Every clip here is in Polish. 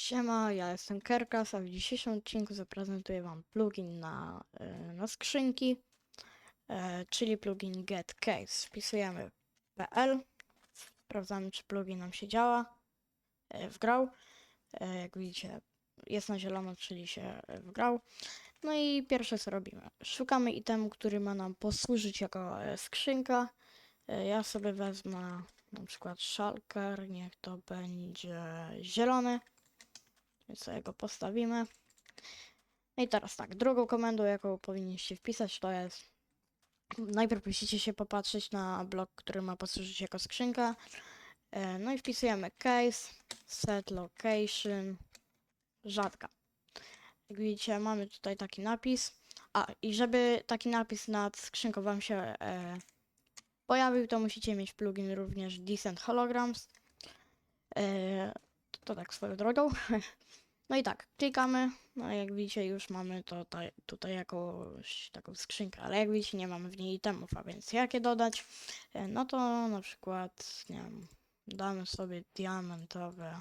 Siema, ja jestem Kerkas, a w dzisiejszym odcinku zaprezentuję Wam plugin na, e, na skrzynki, e, czyli plugin GetCase. Wpisujemy PL, sprawdzamy czy plugin nam się działa, e, wgrał. Jak widzicie jest na zielono, czyli się wgrał. No i pierwsze co robimy, szukamy itemu, który ma nam posłużyć jako skrzynka. Ja sobie wezmę na przykład szalker, niech to będzie zielony. Więc sobie go postawimy. No i teraz tak, drugą komendą, jaką powinniście wpisać, to jest najpierw musicie się popatrzeć na blok, który ma posłużyć jako skrzynka. E, No i wpisujemy case, set location, rzadka. Jak widzicie, mamy tutaj taki napis. A, i żeby taki napis nad skrzynką wam się e, pojawił, to musicie mieć plugin również Decent Holograms. E, to, tak swoją drogą. No i tak, klikamy, no jak widzicie już mamy to tutaj, tutaj jakąś taką skrzynkę, ale jak widzicie nie mamy w niej itemów, a więc jakie dodać? E, No to na przykład, nie wiem, damy sobie diamentowe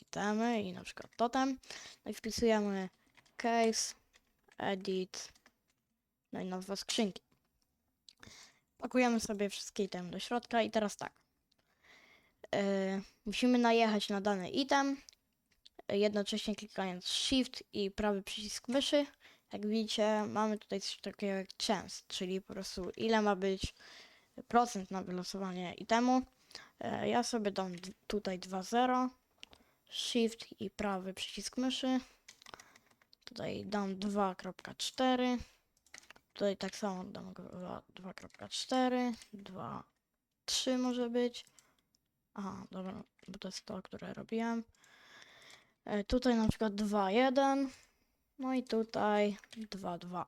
itemy i na przykład totem, no i wpisujemy case, edit, no i nazwa skrzynki. Pakujemy sobie wszystkie itemy do środka i teraz tak. E, musimy najechać na dany item, jednocześnie klikając Shift i prawy przycisk myszy. Jak widzicie, mamy tutaj coś takiego jak chance, czyli po prostu ile ma być procent na wylosowanie itemu. E, Ja sobie dam tutaj 2,0, Shift i prawy przycisk myszy. Tutaj dam 2.4. Tutaj tak samo dam go- dwa- 2.4, 2.3 może być. Aha, dobra, bo to jest to, które robiłem. E, Tutaj na przykład 2,1. No i tutaj 2,2.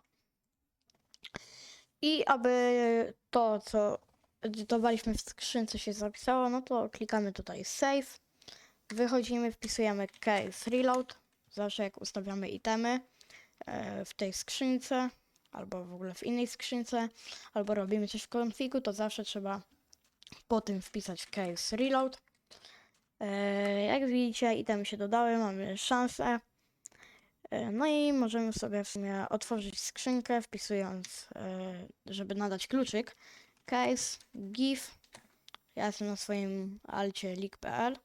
I aby to, co edytowaliśmy w skrzynce się zapisało, no to klikamy tutaj Save. Wychodzimy, wpisujemy Case Reload. Zawsze jak ustawiamy itemy e, w tej skrzynce, albo w ogóle w innej skrzynce, albo robimy coś w konfigu, to zawsze trzeba po tym wpisać Case Reload. E, Jak widzicie, itemy się dodały, mamy szansę. E, No i możemy sobie w sumie otworzyć skrzynkę, wpisując, e, żeby nadać kluczyk, case, give. Ja jestem na swoim alcie leak.pl.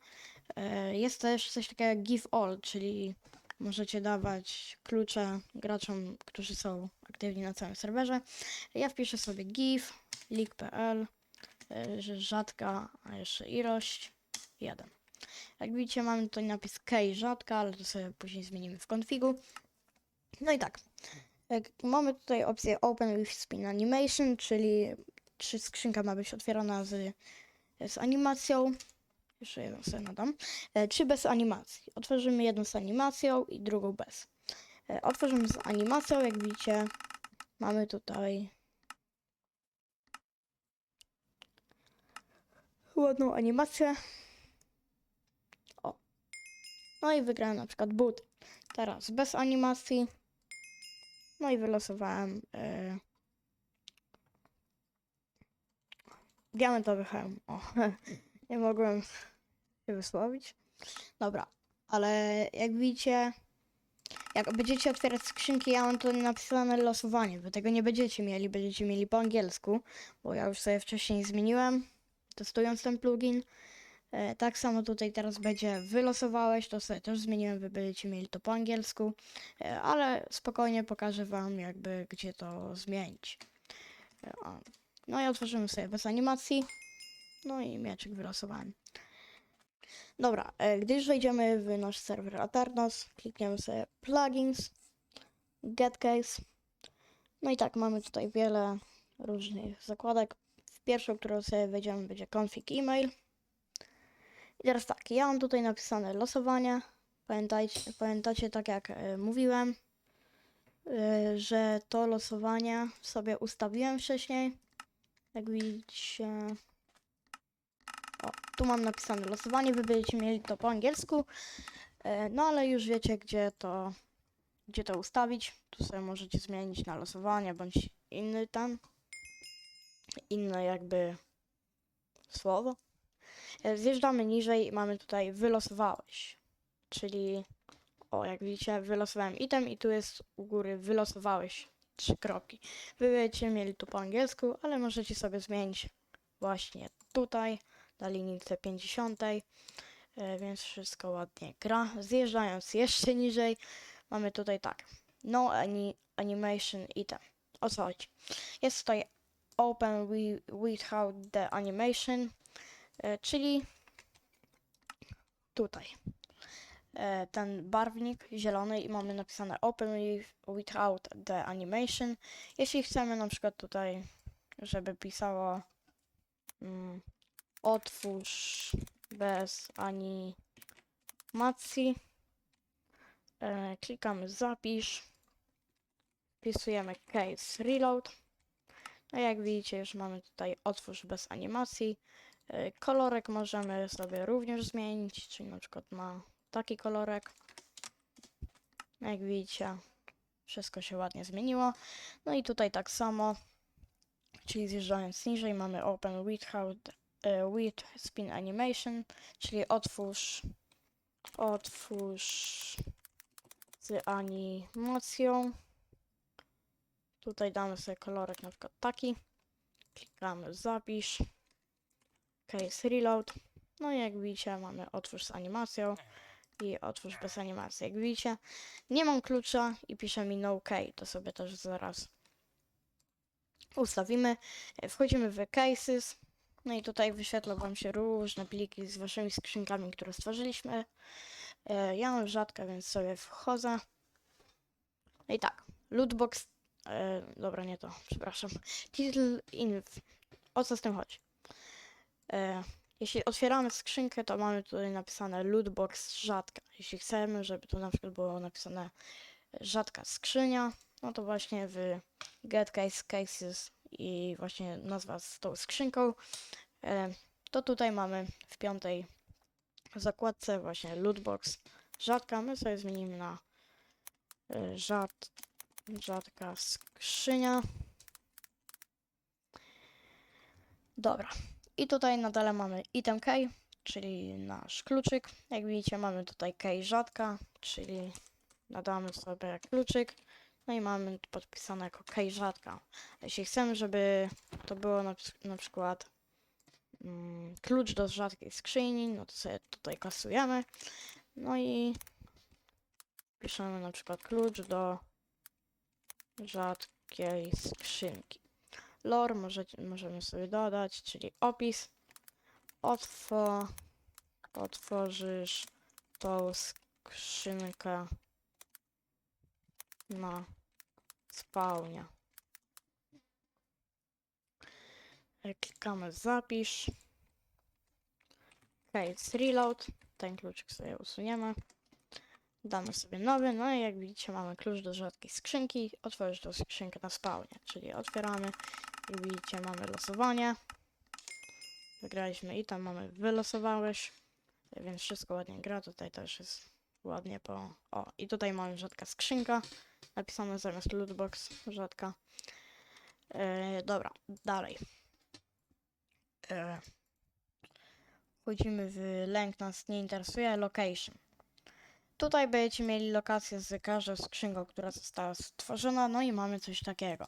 Jest też coś takiego jak give all, czyli możecie dawać klucze graczom, którzy są aktywni na całym serwerze. Ja wpiszę sobie give, leak.pl, rzadka, a jeszcze ilość 1. Jak widzicie, mamy tutaj napis key rzadka, ale to sobie później zmienimy w konfigu. No i tak. Mamy tutaj opcję Open with Spin Animation, czyli czy skrzynka ma być otwierana z, z animacją. Jeszcze jedną sobie nadam. E, Czy bez animacji. Otworzymy jedną z animacją i drugą bez. E, Otworzymy z animacją, jak widzicie, mamy tutaj ładną animację. No i wygrałem na przykład but. Teraz bez animacji. No i wylosowałem yy, diamentowy hełm. O, nie mogłem się wysłowić. Dobra, ale jak widzicie, jak będziecie otwierać skrzynki, ja mam to napisane losowanie. Wy tego nie będziecie mieli, będziecie mieli po angielsku, bo ja już sobie wcześniej zmieniłem, testując ten plugin. E, Tak samo tutaj teraz będzie wylosowałeś, to sobie też zmieniłem, wy będziecie mieli to po angielsku, e, ale spokojnie pokażę wam jakby gdzie to zmienić. E. No i otworzymy sobie bez animacji, no i mieczyk wylosowałem. Dobra, gdy już wejdziemy w nasz serwer Aternos, klikniemy sobie plugins, getcase, no i tak mamy tutaj wiele różnych zakładek. Pierwszą, którą sobie wejdziemy będzie config email. I teraz tak, ja mam tutaj napisane losowanie. Pamiętajcie, pamiętacie, tak jak e, mówiłem, e, że to losowanie sobie ustawiłem wcześniej. Jak widzicie. O, tu mam napisane losowanie, wy będziecie mieli to po angielsku. E, no ale już wiecie, gdzie to, gdzie to ustawić. Tu sobie możecie zmienić na losowanie bądź inny tam. Inne jakby słowo. E, Zjeżdżamy niżej i mamy tutaj wylosowałeś. czyli o, jak widzicie, wylosowałem item i tu jest u góry wylosowałeś trzy kropki. Wy będziecie mieli tu po angielsku, ale możecie sobie zmienić właśnie tutaj na linijce 50, e, więc wszystko ładnie gra. Zjeżdżając jeszcze niżej, mamy tutaj tak, no any animation item. O co chodzi? Jest tutaj open wi- without the animation, e, czyli tutaj e, ten barwnik zielony i mamy napisane open with, without the animation. Jeśli chcemy na przykład tutaj, żeby pisało mm, otwórz bez animacji, e, klikamy zapisz, wpisujemy case reload. No jak widzicie już mamy tutaj otwórz bez animacji. E, Kolorek możemy sobie również zmienić, czyli na przykład na taki kolorek. No Jak widzicie, wszystko się ładnie zmieniło. No i tutaj tak samo, czyli zjeżdżając niżej mamy Open Without e, with Spin Animation, czyli otwórz, otwórz z animacją. Tutaj damy sobie kolorek na przykład taki. Klikamy zapisz. Case reload. No i jak widzicie mamy otwórz z animacją i otwórz bez animacji. Jak widzicie nie mam klucza i pisze mi no key. To sobie też zaraz ustawimy. Wchodzimy w cases. No i tutaj wyświetlą wam się różne pliki z waszymi skrzynkami, które stworzyliśmy. E, Ja mam rzadka, więc sobie wchodzę. No i tak, lootbox. E, dobra, nie to, przepraszam. Title inf. O co z tym chodzi? E, jeśli otwieramy skrzynkę, to mamy tutaj napisane lootbox rzadka. Jeśli chcemy, żeby tu na przykład było napisane rzadka skrzynia, no to właśnie w get case cases i właśnie nazwa z tą skrzynką, e, to tutaj mamy w piątej zakładce właśnie lootbox rzadka. My sobie zmienimy na e, rzad, rzadka skrzynia. Dobra. I tutaj na dole mamy item key, czyli nasz kluczyk. Jak widzicie mamy tutaj key rzadka, czyli nadamy sobie kluczyk. No i mamy podpisane jako key rzadka. Jeśli chcemy, żeby to było na, na przykład mm, klucz do rzadkiej skrzyni, no to sobie tutaj kasujemy. No i piszemy na przykład klucz do rzadkiej skrzynki. Lore możemy sobie dodać, czyli opis. Otwo, otworzysz tą skrzynkę na spawnie. E, Klikamy zapisz. Case reload. Ten kluczyk sobie usuniemy. Damy sobie nowy, no i jak widzicie mamy klucz do rzadkiej skrzynki. Otworzysz tą skrzynkę na spawnie, czyli otwieramy. Jak widzicie mamy losowanie. Wygraliśmy i tam mamy wylosowałeś. Więc wszystko ładnie gra. Tutaj też jest ładnie po... O, i tutaj mamy rzadka skrzynka. Napisane zamiast lootbox rzadka. E, dobra, dalej. Wchodzimy w lęk nas nie interesuje. Location. Tutaj będziecie mieli lokację z każdą skrzynką, która została stworzona. No i mamy coś takiego.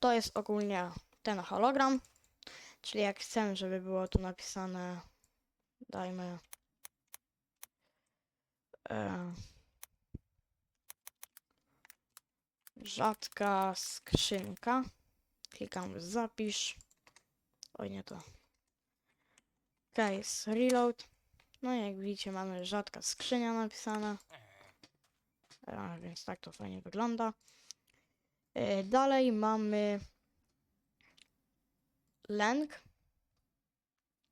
To jest ogólnie ten hologram. Czyli jak chcemy, żeby było tu napisane, dajmy e, rzadka skrzynka. Klikamy zapisz. Oj, nie to. Case reload. No i jak widzicie mamy rzadka skrzynia napisana. E, więc tak to fajnie wygląda. E, dalej mamy lęk.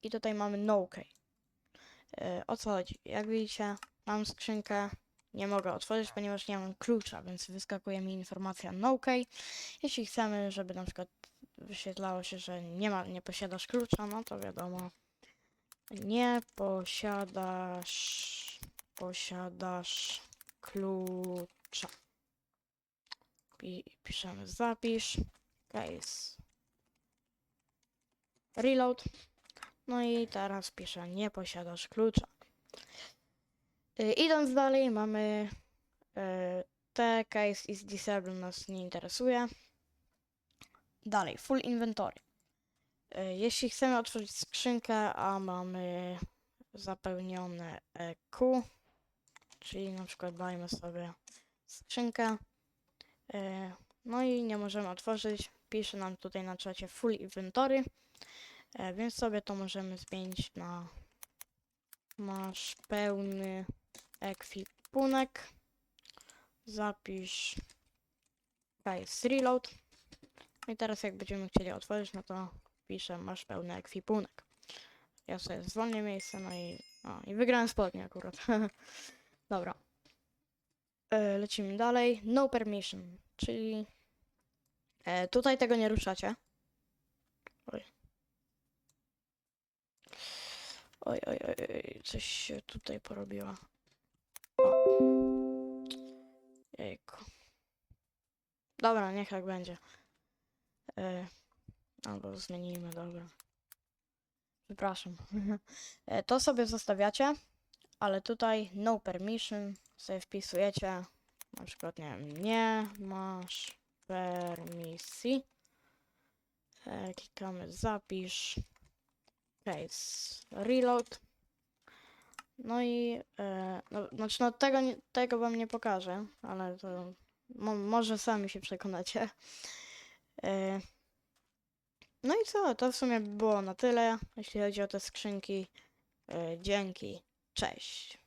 I tutaj mamy no key. E, o co chodzi? Jak widzicie, mam skrzynkę. Nie mogę otworzyć, ponieważ nie mam klucza, więc wyskakuje mi informacja no key. Jeśli chcemy, żeby na przykład wyświetlało się, że nie ma, nie posiadasz klucza, no to wiadomo. Nie posiadasz, posiadasz klucza. Pi, piszemy zapisz, case, reload. No i teraz piszę nie posiadasz klucza. Y, Idąc dalej, mamy y, te case is disabled nas nie interesuje. Dalej, full inventory. Y, Jeśli chcemy otworzyć skrzynkę, a mamy zapełnione EQ, czyli na przykład dajmy sobie skrzynkę, y, no i nie możemy otworzyć, pisze nam tutaj na czacie full inventory, więc sobie to możemy zmienić na masz pełny ekwipunek. Zapisz case reload. I teraz jak będziemy chcieli otworzyć, no to piszę masz pełny ekwipunek. Ja sobie zwolnię miejsce, no i, o, i wygrałem spodnie akurat. Dobra. E, lecimy dalej. No permission, czyli e, tutaj tego nie ruszacie. Oj. Oj, oj, oj, coś się tutaj porobiło. O. Jejku. Dobra, niech tak będzie. E, albo zmienimy, dobra. Przepraszam. e, to sobie zostawiacie, ale tutaj no permission sobie wpisujecie. Na przykład, nie nie masz permisji. E, klikamy zapisz. Case reload. No i e, no, znaczy no tego, nie- tego wam nie pokażę, ale to mo, może sami się przekonacie. E, no i co, to w sumie by było na tyle, jeśli chodzi o te skrzynki. E, dzięki, cześć.